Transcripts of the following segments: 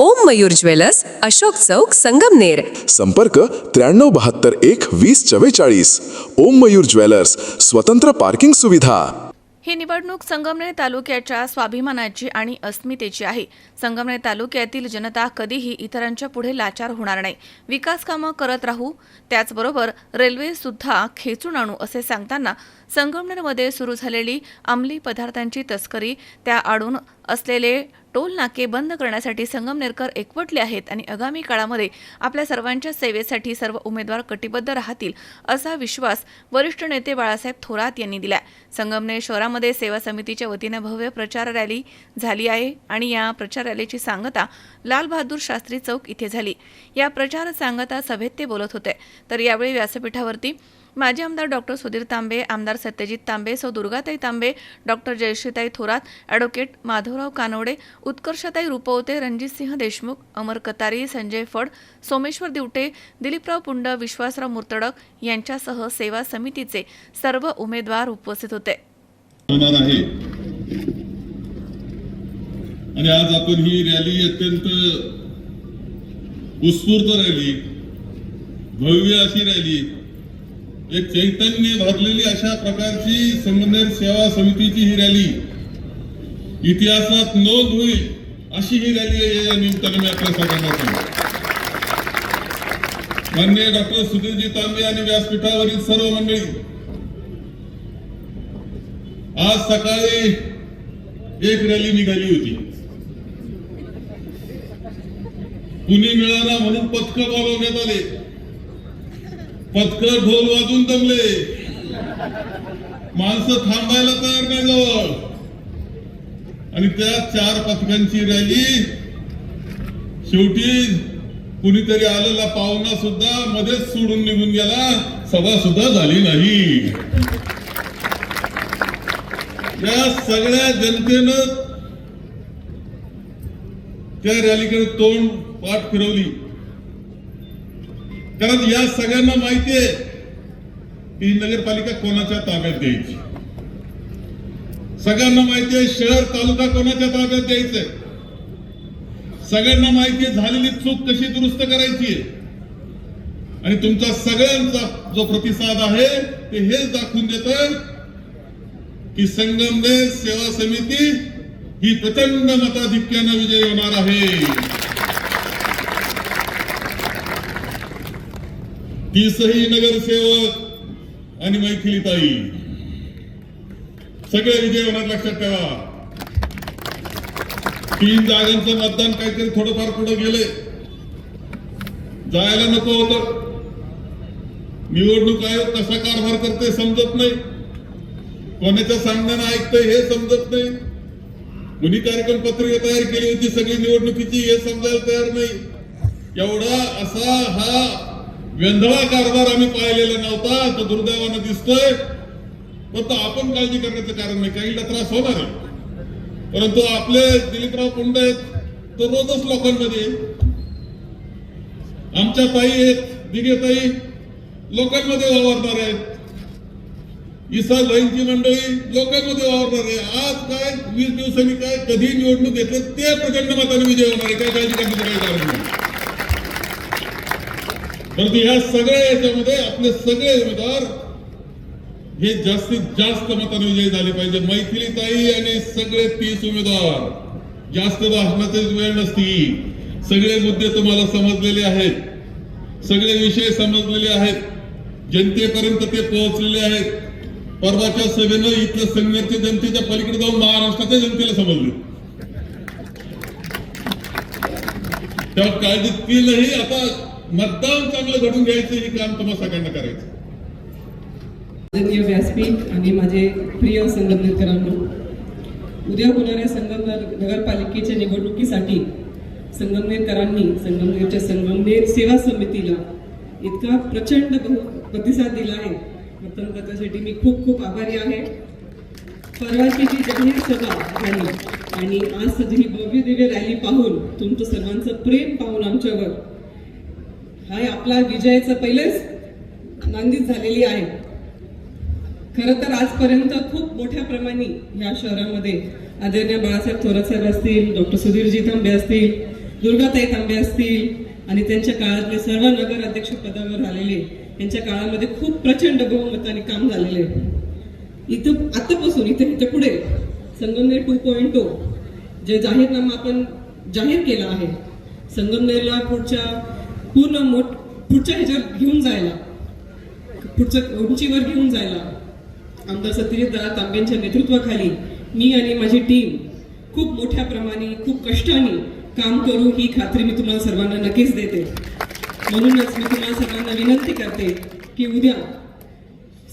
ओम Mayur jewellers Ashok Chowk Sangamner. संपर्क त्र्याण्णव बहात्तर एक वीस चव्वेचाळीस. ओम मयूर ज्वेलर्स स्वतंत्र पार्किंग सुविधा. ही निवडणूक संगमनेर तालुक्याच्या स्वाभिमानाची आणि अस्मितेची आहे. संगमनेर तालुक्यातील जनता कधीही इतरांच्या पुढे लाचार होणार नाही. विकास कामं करत राहू त्याचबरोबर रेल्वे सुद्धा खेचून आणू असे सांगताना संगमनेरमध्ये सुरू झालेली अंमली पदार्थांची तस्करी त्या आडून असलेले टोल नाके बंद करण्यासाठी संगमनेरकर एकवटले आहेत आणि आगामी काळामध्ये आपल्या सर्वांच्या सेवेसाठी सर्व उमेदवार कटिबद्ध राहतील असा विश्वास वरिष्ठ नेते बाळासाहेब थोरात यांनी दिला संगमनेर शहरामध्ये सेवा समितीच्या वतीनं भव्य प्रचार रॅली झाली आहे आणि या प्रचार रॅलीची सांगता लालबहादूर शास्त्री चौक इथे झाली. या प्रचार सांगता सभेत ते बोलत होते. तर यावेळी व्यासपीठावरती माजी आमदार डॉक्टर सुधीर तांबे आमदार सत्यजित तांबे सौ दुर्गाताई तांबे डॉक्टर जयश्रीताई थोरात ॲडव्होकेट माधवराव कानवडे उत्कर्षताई रुपवते रणजितसिंह देशमुख अमर कतारी संजय फड सोमेश्वर दिवटे दिलीपराव पुंड विश्वासराव मुर्तडक यांच्यासह सेवा समितीचे सर्व उमेदवार उपस्थित होते. आणि आज आपण ही रॅली अत्यंत उत्स्फूर्त रॅली भव्य अशी रॅली एक चैतन्य भरलेली अशा प्रकारची समन्वय सेवा समितीची ही रॅली इतिहासात नोंद होईल अशी ही रॅली आहे या निमित्ताने मी आपल्या सगळ्यांना सांगतो. मान्य डॉक्टर सुधीरजी तांबे आणि व्यासपीठावरील सर्व मंडळी आज सकाळी एक रॅली निघाली होती. कुणी मिळाला म्हणून पथक बोलवण्यात आले. पथकर ढोल वाजून दमले. माणसं थांबायला तयार नाही जवळ. आणि त्या चार पथकांची रॅली शेवटी कुणीतरी आलेला पाहुणा सुद्धा मध्येच सोडून निघून गेला. सभा सुद्धा झाली नाही. या सगळ्या जनतेनं त्या रॅलीकडे तोंड पाठ फिरवली. कारण या सगळ्यांना माहिती आहे की नगरपालिका कोणाच्या ताब्यात द्यायची. सगळ्यांना माहिती आहे शहर तालुका कोणाच्या ताब्यात द्यायचंय. सगळ्यांना माहिती आहे झालेली चूक कशी दुरुस्त करायची आहे. आणि तुमचा सगळ्यांचा जो प्रतिसाद आहे ते हेच दाखवून देत की संगमदेव सेवा समिती ही प्रचंड मताधिक्यानं विजय होणार आहे. तीसही नगरसेवक आणि मैथिलीताई. सगळे विजय होणार लक्षात ठेवा. तीन जागांचं मतदान काहीतरी थोडंफार पुढे गेले जायला नको होतं. निवडणूक आयोग कसा कारभार करते समजत नाही. कोणाच्या सांगण्यानं ऐकतंय हे समजत नाही. कुणी कार्यक्रम पत्रिका तयार केली होती सगळी निवडणुकीची हे समजायला तयार नाही. एवढा असा हा वेंधळा कारभार आम्ही पाहिलेला नव्हता तो दुर्दैवानं दिसतोय. फक्त आपण काळजी करण्याचं कारण नाही काहीला त्रास होणार आहे. परंतु आपले दिलीपराव कुंड आहेत तो रोजच लोकांमध्ये आमच्या ताई आहेत दिघे ताई लोकांमध्ये वावरणार आहेत. इसा लईची मंडळी लोकांमध्ये वावरणार आहे आज काय वीस दिवसांनी काय कधी निवडणूक घेतली ते प्रचंड मताने विजय होणार आहे. काय काळजी करण्याचं काही कारण नाही. परंतु या सगळ्या याच्यामध्ये आपले सगळे उमेदवार हे जास्तीत जास्त मताने विजयी झाले पाहिजे. मैथिलीताई आणि सगळे तीस उमेदवार. जास्त भाषणाचे वेळ नसती. सगळे मुद्दे तुम्हाला समजलेले आहेत. सगळे विषय समजलेले आहेत. जनतेपर्यंत ते पोहोचलेले आहेत. परवाच्या सभेनं इथलं संघर्ष जनतेच्या पलीकडे जाऊन महाराष्ट्राच्या जनतेला समजले. तेव्हा काळजी तीनही आता मतदान चांगलं घडून घ्यायचं हे काम तुम्हाला सगळ्यांना करायचं. आदरणीय व्यासपीठ आणि माझे प्रिय संगमनेरकरांनो उद्या होणाऱ्या संगमनेर नगरपालिकेच्या निवडणुकीसाठी संगमनेरकरांनी संगमनेरच्या संगमनेर सेवा समितीला इतका प्रचंड प्रतिसाद दिला आहे. प्रथम मी खूप खूप आभारी आहे. परवाची जी जाहीर सभा झाली आणि आज ही भव्य दिव्य रॅली पाहून तुमचं सर्वांचं प्रेम पाहून आमच्यावर हा आपला विजयाचं पहिलेच नांदीच झालेली आहे. खरं तर आजपर्यंत खूप मोठ्या प्रमाणे या शहरामध्ये आदरणीय बाळासाहेब थोरात साहेब असतील डॉक्टर सुधीरजी तांबे असतील दुर्गाताई तांबे असतील आणि त्यांच्या काळातले सर्व नगर अध्यक्ष पदावर आलेले यांच्या काळामध्ये खूप प्रचंड बहुमताने काम झालेले आहे. इथं आतापासून इथे इथे पुढे संगमनेर टू पॉईंट टू जे जाहीरनामा आपण जाहीर केला आहे संगमनेरला पुढच्या पूर्ण मोठ पुढच्या ह्याच्यावर घेऊन जायला. पुढचं उंचीवर घेऊन जायला. आमदार सत्यजित दादा तांबेंच्या नेतृत्वाखाली मी आणि माझी टीम खूप मोठ्या प्रमाणे खूप कष्टाने काम करू ही खात्री मी तुम्हाला सर्वांना नक्कीच देते. म्हणूनच मी तुम्हाला सर्वांना विनंती करते की उद्या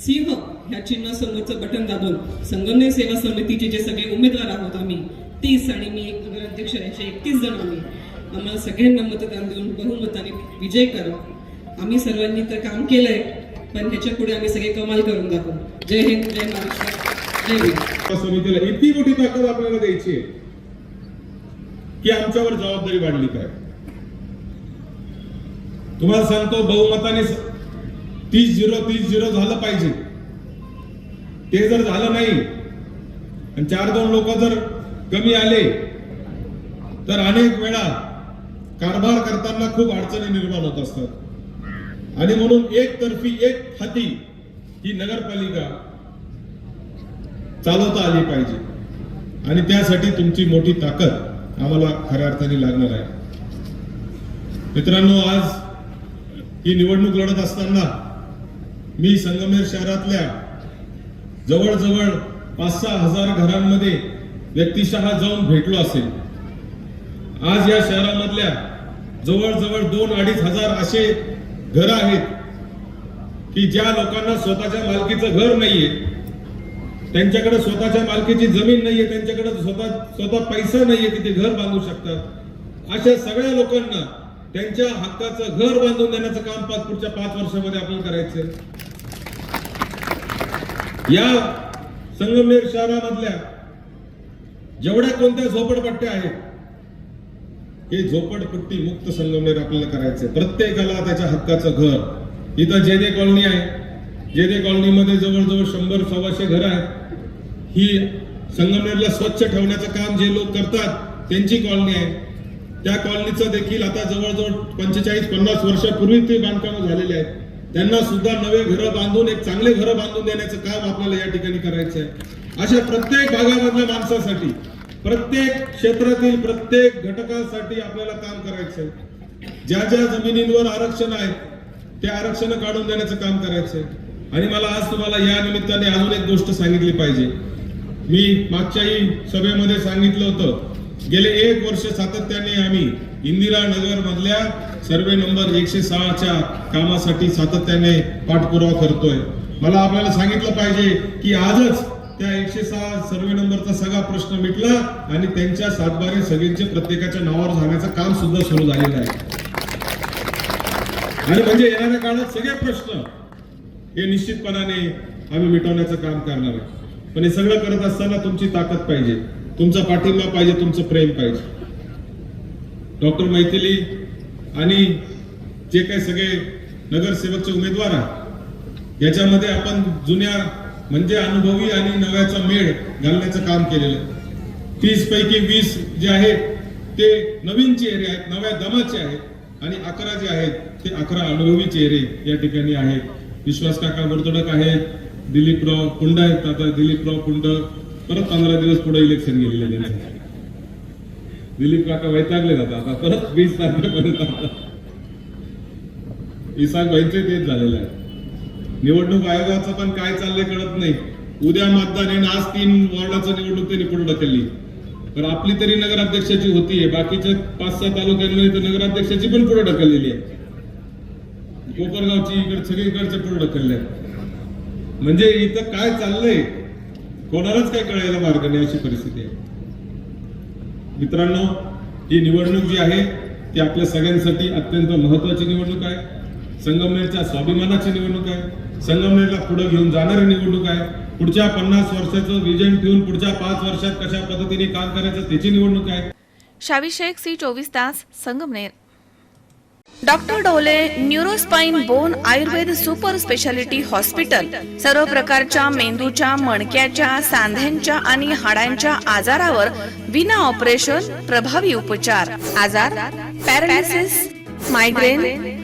सिंह ह्या चिन्हासमोरचं बटन दाबून संगमनेर सेवा समितीचे जे सगळे उमेदवार आहोत आम्ही तीस आणि मी एक नगराध्यक्ष असे एकतीस जण आम्ही आम्हाला सगळ्यांना मतदान देऊन बहुमताने विजय करा. आम्ही सर्वांनी तर काम केलंय पण ह्याच्या पुढे आम्ही सगळे कमाल करून दाखवू. जय हिंद जय महाराष्ट्र जय हिंद समितीला इतकी मोठी ताकद आपल्याला द्यायची आहे की आमच्यावर जबाबदारी वाढली काय? तुम्हाला सांगतो बहुमताने तीस झिरो तीस झिरो झालं पाहिजे. ते जर झालं नाही आणि चार दोन लोक जर कमी आले तर अनेक वेळा कारभार करताना खूप अडचणी निर्माण होत असतात. आणि म्हणून एक तर्फी एक हाती ही नगरपालिका चालवता आली पाहिजे. आणि त्यासाठी तुमची मोठी ताकद आम्हाला खऱ्या अर्थाने लागणार आहे. मित्रांनो आज ही निवडणूक लढत असताना मी संगमेर शहरातल्या जवळजवळ पाच सहा हजार घरांमध्ये व्यक्तिशः जाऊन भेटलो असेल. आज या शहरामधल्या जवळजवळ दोन अडीच हजार असे घर आहेत की ज्या लोकांना स्वतःच्या मालकीचं घर नाहीये त्यांच्याकडे स्वतःच्या मालकीची जमीन नाहीये त्यांच्याकडे स्वतः स्वतः पैसा नाहीये की ते घर बांधू शकतात. अशा सगळ्या लोकांना त्यांच्या हक्काचं घर बांधून देण्याचं काम पाच पुढच्या पाच वर्षामध्ये आपण करायचं या संगमनेर शहरामधल्या जेवढ्या कोणत्या झोपडपट्ट्या आहेत हे झोपडपट्टी मुक्त संगमनेर आपल्याला करायचंय. प्रत्येकाला त्याच्या हक्काचं घर. इथं जेने कॉलनी आहे. जेने कॉलनीमध्ये जवळजवळ शंभर सव्वाशे घर आहेत. ही संगमनेरला स्वच्छ ठेवण्याचं काम जे लोक करतात त्यांची कॉलनी आहे. त्या कॉलनीचं देखील आता जवळजवळ पंचेचाळीस पन्नास वर्षापूर्वी ते बांधकाम झालेले आहेत. त्यांना सुद्धा नवे घरं बांधून एक चांगले घरं बांधून देण्याचं काम आपल्याला या ठिकाणी करायचं आहे अशा प्रत्येक भागामधल्या माणसासाठी प्रत्येक क्षेत्रातील प्रत्येक घटकासाठी आपल्याला काम करायचं ज्या ज्या जमिनींवर आरक्षण आहे ते आरक्षण काढून देण्याचं काम करायचंय आणि मला आज तुम्हाला या निमित्ताने अजून एक गोष्ट सांगितली पाहिजे. मी मागच्याही सभेमध्ये सांगितलं होतं गेले एक वर्ष सातत्याने आम्ही इंदिरा नगर मधल्या सर्वे नंबर एकशे सहाच्या कामासाठी सातत्याने पाठपुरावा करतोय. मला आपल्याला सांगितलं पाहिजे की आजच त्या एकशे सहा सर्वे नंबरचा सगळा प्रश्न मिटला आणि त्यांच्या सातबारे सगळ्यांचे प्रत्येकाच्या नावावर जाण्याचं काम सुद्धा सुरू झालेलं आहे. आणि म्हणजे येणाऱ्या काळात सगळे प्रश्न हे निश्चितपणाने आम्ही मिटवण्याचं काम करणार आहे. पण हे सगळं करत असताना तुमची ताकद पाहिजे. तुमचा पाठिंबा पाहिजे तुमचं प्रेम पाहिजे. डॉक्टर मैथिली आणि जे काही सगळे नगरसेवकचे उमेदवार आहेत याच्यामध्ये आपण जुन्या म्हणजे अनुभवी आणि नव्याचा मेळ घालण्याचं काम केलेलं. आहे तीस पैकी वीस जे आहेत ते नवीन चेहरे आहेत नव्या दमाचे आहेत आणि अकरा जे आहेत ते अकरा अनुभवी चेहरे या ठिकाणी आहेत. विश्वास काका बरतोडक आहेत. दिलीपराव कुंड आहेत. आता दिलीपराव कुंड परत पंधरा दिवस पुढे इलेक्शन गेलेले आहे दिलीप काका वैतागले जातात आता परत वीस तारखेपर्यंत इसाक भाईचे तेच झालेलं आहे. निवडणूक आयोगाचं पण काय चाललंय कळत नाही. उद्या मतदान आहे आज तीन वॉर्डाचं निवडणूक त्यांनी पुढे ढकलली. तर आपली तरी नगराध्यक्षाची होतीये बाकीच्या पाच सहा तालुक्यांमध्ये तर नगराध्यक्षाची पण पुढे ढकललेली आहे. कोपरगावची इकडे सगळीकडच्या पुढे ढकलले आहेत म्हणजे इथं काय चाललंय कोणालाच काय कळायला मार्ग नाही अशी परिस्थिती आहे. मित्रांनो ही निवडणूक जी आहे ती आपल्या सगळ्यांसाठी अत्यंत महत्वाची निवडणूक आहे. संगमनेरच्या स्वाभिमानाची निवडणूक आहे. संगमनेरला पुढे घेऊन जाणारी निवडणूक आहे. पुढच्या पन्नास वर्षाचं विजन ठेवून पुढच्या पाच वर्षात कशा पद्धतीने काम करायचं त्याची निवडणूक आहे. शावी शेख सी चोवीस तास Sangamner. Doctor Dhole neuro spine bone Ayurveda super speciality hospital. सर्व प्रकारच्या मेंदूच्या मणक्याच्या सांध्यांच्या आणि हाडांच्या आजारावर विना ऑपरेशन प्रभावी उपचार. आजार paralysis migraine